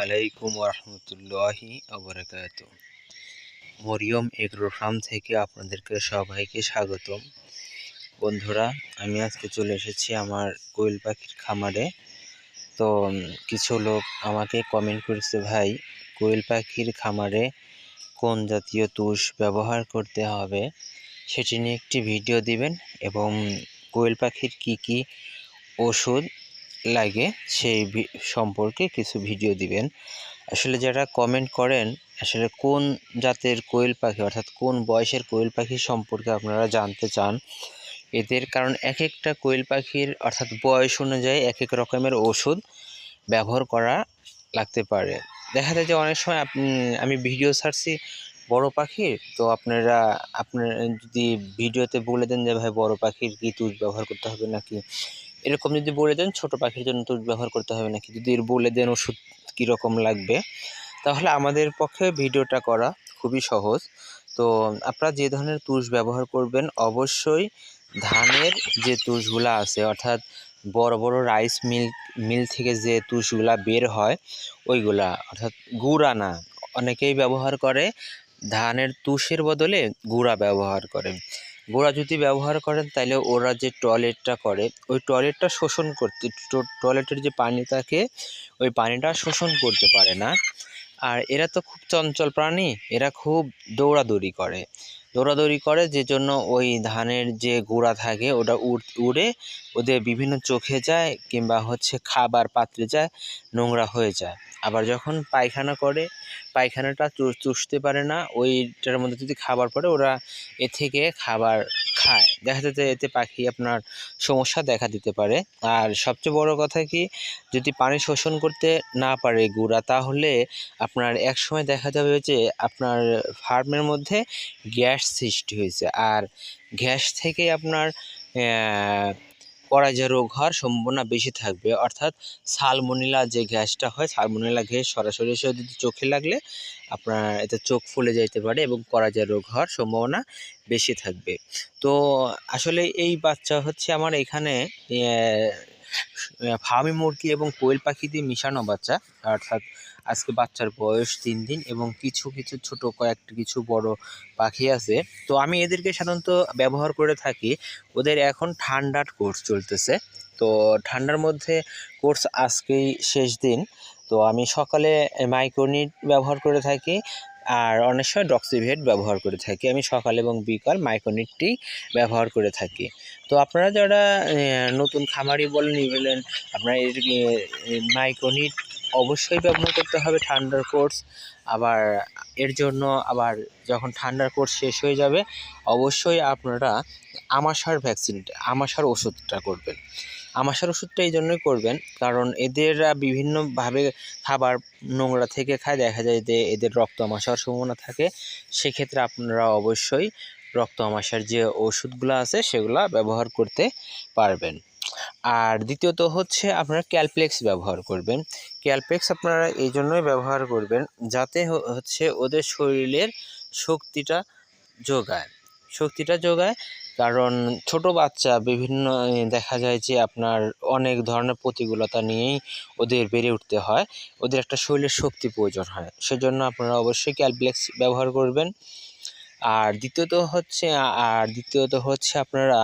আলাইকুম রহমতুল্লাহি আবরাকাত মরিয়ম এগ্রো ফার্ম থেকে আপনাদেরকে সবাইকে স্বাগতম। বন্ধুরা, আমি আজকে চলে এসেছি আমার কোয়েল পাখির খামারে। তো কিছু লোক আমাকে কমেন্ট করেছে, ভাই, কোয়েল পাখির খামারে কোন জাতীয় তুষ ব্যবহার করতে হবে? সেটি নিয়ে একটি ভিডিও দিবেন এবং কোয়েল পাখির কি কি ওষুধ লাগে সেই সম্পর্কে কিছু ভিডিও দিবেন। আসলে যারা কমেন্ট করেন, আসলে কোন জাতের কোয়েল পাখি, অর্থাৎ কোন বয়সের কোয়েল পাখি সম্পর্কে আপনারা জানতে চান, এদের কারণ এক একটা কোয়েল পাখির, অর্থাৎ বয়স অনুযায়ী এক এক রকমের ওষুধ ব্যবহার করা লাগতে পারে। দেখা যায় যে অনেক সময় আমি ভিডিও ছাড়ছি বড় পাখির, তো আপনারা, আপনার যদি ভিডিওতে বলে দেন যে, ভাই, বড় পাখির কী তুষ ব্যবহার করতে হবে নাকি? এরকম যদি বলে দেন ছোট পাখির জন্য তুষ ব্যবহার করতে হবে নাকি? যদি বলে দেন ওষুধ কীরকম লাগবে? তাহলে আমাদের পক্ষে ভিডিওটা করা খুবই সহজ। তো আপনারা যে ধরনের তুষ ব্যবহার করবেন, অবশ্যই ধানের যে তুষগুলা আছে, অর্থাৎ বড় বড় রাইস মিল মিল থেকে যে তুষগুলা বের হয়, ওইগুলা, অর্থাৎ গুঁড়া না অনেকেই ব্যবহার করে। ধানের তুষের বদলে গুঁড়া ব্যবহার করে। গোড়া যদি ব্যবহার করেন তাহলে ওরা যে টয়লেটটা করে, ওই টয়লেটটা শোষণ করতে টয়লেটের যে পানি থাকে, ওই পানিটা শোষণ করতে পারে না। আর এরা তো খুব চঞ্চল প্রাণী, এরা খুব দৌড়াদৌড়ি করে। দৌড়াদৌড়ি করে যে জন্য ওই ধানের যে গোড়া থাকে, ওটা উড়ে ওদের বিভিন্ন চোখে যায়, কিংবা হচ্ছে খাবার পাত্রে যায়, নোংরা হয়ে যায়। আবার যখন পায়খানা করে, পায়খানাটা চুষতে পারে না, ওইটার মধ্যে যদি খাবার পড়ে, ওরা এ থেকে খাবার খায়। দেখা যাচ্ছে এতে পাখি আপনার সমস্যা দেখা দিতে পারে। আর সবচেয়ে বড় কথা কি, যদি পানি শোষণ করতে না পারে গুড়া, তাহলে আপনার এক সময় দেখা যাবে যে আপনার ফার্মের মধ্যে গ্যাস সৃষ্টি হয়েছে। আর গ্যাস থেকে আপনার পরাজয় রোগ হওয়ার সম্ভাবনা বেশি থাকবে। অর্থাৎ সালমোনিলা যে গ্যাসটা হয়, সালমোনিলা গ্যাস সরাসরি যদি চোখে লাগলে আপনার এতে চোখ ফুলে যেতে পারে এবং পরাজয় রোগ হওয়ার সম্ভাবনা বেশি থাকবে। তো আসলে এই বাচ্চা হচ্ছে আমার এখানে ফার্মি মুরগি এবং কোয়েল পাখি দিয়ে মিশানো বাচ্চা, অর্থাৎ আজকে বাচ্চার বয়স তিন দিন এবং কিছু কিছু ছোট কয়েকটি কিছু বড় পাখি আছে। তো আমি এদেরকে সাধারণত ব্যবহার করে থাকি। ওদের এখন ঠান্ডার কোর্স চলতেছে। তো ঠান্ডার মধ্যে কোর্স আজকেই শেষ দিন। তো আমি সকালে মাইক্রোনিট ব্যবহার করে থাকি। আর অনেক সময় ডক্সিভেট ব্যবহার করে থাকি। আমি সকাল এবং বিকাল মাইক্রোনিটটি ব্যবহার করে থাকি। তো আপনারা যারা নতুন খামারি বলেন বলেন আপনারা এর মাইক্রোনিট অবশ্যই ব্যবহার করতে হবে। ঠান্ডার কোর্স আবার এর জন্য আবার যখন ঠান্ডার কোর্স শেষ হয়ে যাবে, অবশ্যই আপনারা আমাশার ভ্যাকসিনটা আমাশার ওষুধটা করবেন। আমাশার ওষুধটা এই জন্যই করবেন, কারণ এদের বিভিন্নভাবে খাবার নোংরা থেকে খায়। দেখা যায় যে এদের রক্ত আমাশার সম্ভাবনা থাকে, সেক্ষেত্রে আপনারা অবশ্যই রক্ত আমাশার যে ওষুধগুলো আছে, সেগুলো ব্যবহার করতে পারবেন। আর দ্বিতীয়ত হচ্ছে আপনারা ক্যালপ্লেক্স ব্যবহার করবেন। ক্যালপ্লেক্স আপনারা এই জন্যই ব্যবহার করবেন, যাতে হচ্ছে ওদের শরীরের শক্তিটা যোগায়। শক্তিটা যোগায় কারণ ছোট বাচ্চা বিভিন্ন দেখা যায় যে আপনার অনেক ধরনের প্রতিকূলতা নিয়েই ওদের বেড়ে উঠতে হয়। ওদের একটা শরীরের শক্তি প্রয়োজন হয়। সেজন্য আপনারা অবশ্যই ক্যালপ্লেক্স ব্যবহার করবেন। আর দ্বিতীয়ত হচ্ছে আর দ্বিতীয়ত হচ্ছে আপনারা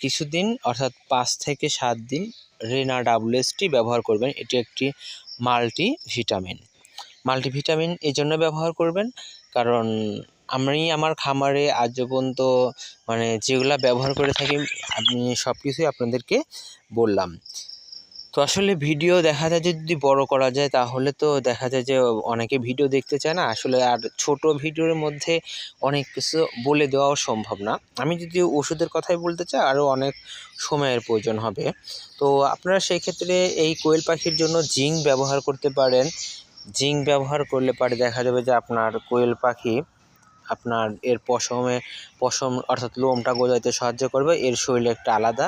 কিছুদিন, অর্থাৎ পাঁচ থেকে সাত দিন রেনা ডাব্লুএসটি ব্যবহার করবেন। এটি একটি মাল্টি ভিটামিন মাল্টিভিটামিন এই জন্য ব্যবহার করবেন। কারণ আমি আমার খামারে আজ পর্যন্ত মানে যেগুলা ব্যবহার করে থাকি, আমি সব কিছুই আপনাদেরকে বললাম। তো আসলে ভিডিও দেখা যায়, যদি বড় করা যায়, তাহলে তো দেখা যায় যে অনেকে ভিডিও দেখতে চায় না। আসলে আর ছোট ভিডিওর মধ্যে অনেক কিছু বলে দেওয়াও সম্ভব না। আমি যদি ওষুধের কথাই বলতে চাই আরও অনেক সময়ের প্রয়োজন হবে। তো আপনারা সেই ক্ষেত্রে এই কোয়েল পাখির জন্য জিঙ্ক ব্যবহার করতে পারেন। জিঙ্ক ব্যবহার করলে পারে দেখা যাবে যে আপনার কোয়েল পাখি আপনার এর পশমে, পশম অর্থাৎ লোমটা গজাইতে সাহায্য করবে, এর শরীরে একটা আলাদা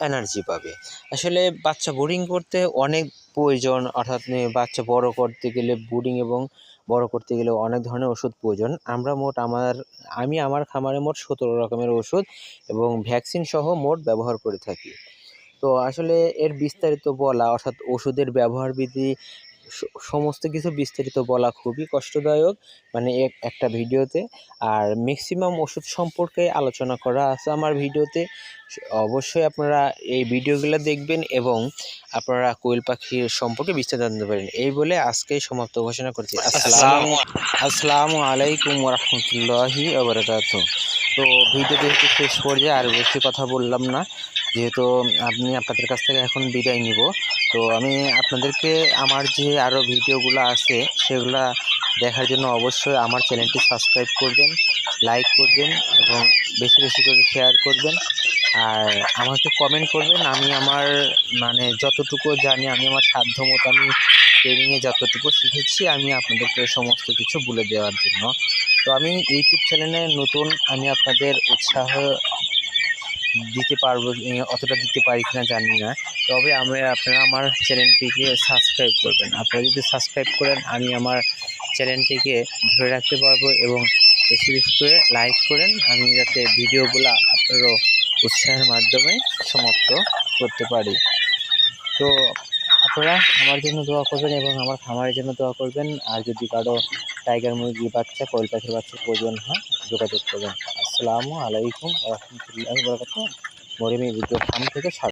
এনার্জি পাবে। আসলে বাচ্চা বোর্ডিং করতে অনেক প্রয়োজন, অর্থাৎ বাচ্চা বড় করতে গেলে বোর্ডিং এবং বড় করতে গেলে অনেক ধরনের ওষুধ প্রয়োজন। আমরা মোট আমার, আমি আমার খামারে মোট সতেরো রকমের ওষুধ এবং ভ্যাকসিন সহ মোট ব্যবহার করে থাকি। তো আসলে এর বিস্তারিত বলা, অর্থাৎ ওষুধের ব্যবহার বিধি সমস্ত কিছু বিস্তারিত বলা খুবই কষ্টদায়ক মানে এক- একটা ভিডিওতে। আর ম্যাক্সিমাম ওষুধ সম্পর্কে আলোচনা করা আছে আমার ভিডিওতে। অবশ্যই আপনারা এই ভিডিওগুলো দেখবেন এবং আপনারা কোয়েল পাখির সম্পর্কে বিস্তারিত জানতে পারেন। এই বলে আজকে সমাপ্ত ঘোষণা করছি। আসসালামু আসসালামু আলাইকুম রহমতুল্লাহি তো ভিডিও যেহেতু শেষ পর্যায়ে, আর বেশি কথা বললাম না, যেহেতু আমি আপনাদের কাছ থেকে এখন বিদায় নিব। তো আমি আপনাদেরকে আমার যে আরও ভিডিওগুলো আছে, সেগুলা দেখার জন্য অবশ্যই আমার চ্যানেলটি সাবস্ক্রাইব করবেন, লাইক করবেন এবং বেশি বেশি করে শেয়ার করবেন। আর আমাকে কমেন্ট করবেন, আমি আমার মানে যতটুকু জানি, আমি আমার সাধ্য মতো আমি ট্রেনিংয়ে যতটুকু শিখেছি, আমি আপনাদেরকে সমস্ত কিছু বলে দেওয়ার জন্য। তো আমি ইউটিউব চ্যানেলে নতুন, আমি আপনাদের উৎসাহ দিতে পারব অতটা দিতে পারি কিনা জানি না। তবে আমি আপনারা আমার চ্যানেলটিকে সাবস্ক্রাইব করবেন। আপনারা যদি সাবস্ক্রাইব করেন, আমি আমার চ্যানেলটিকে ধরে রাখতে পারব এবং বেশি বেশি করে লাইক করেন। আমি যাতে ভিডিওগুলো আপনারও উৎসাহের মাধ্যমে সমাপ্ত করতে পারি। তো আপনারা আমার জন্য দোয়া করবেন এবং আমার খামারের জন্য দোয়া করবেন। আর যদি কারও টাইগার মুরগি বাচ্চা কোয়েল পাখির বাচ্চা প্রয়োজন হয়, যোগাযোগ করবেন। আসসালামু আলাইকুম রহমতুল্লাহ বরকাত মরিমি ভিডিও ফার্ম থেকে স্বাগত।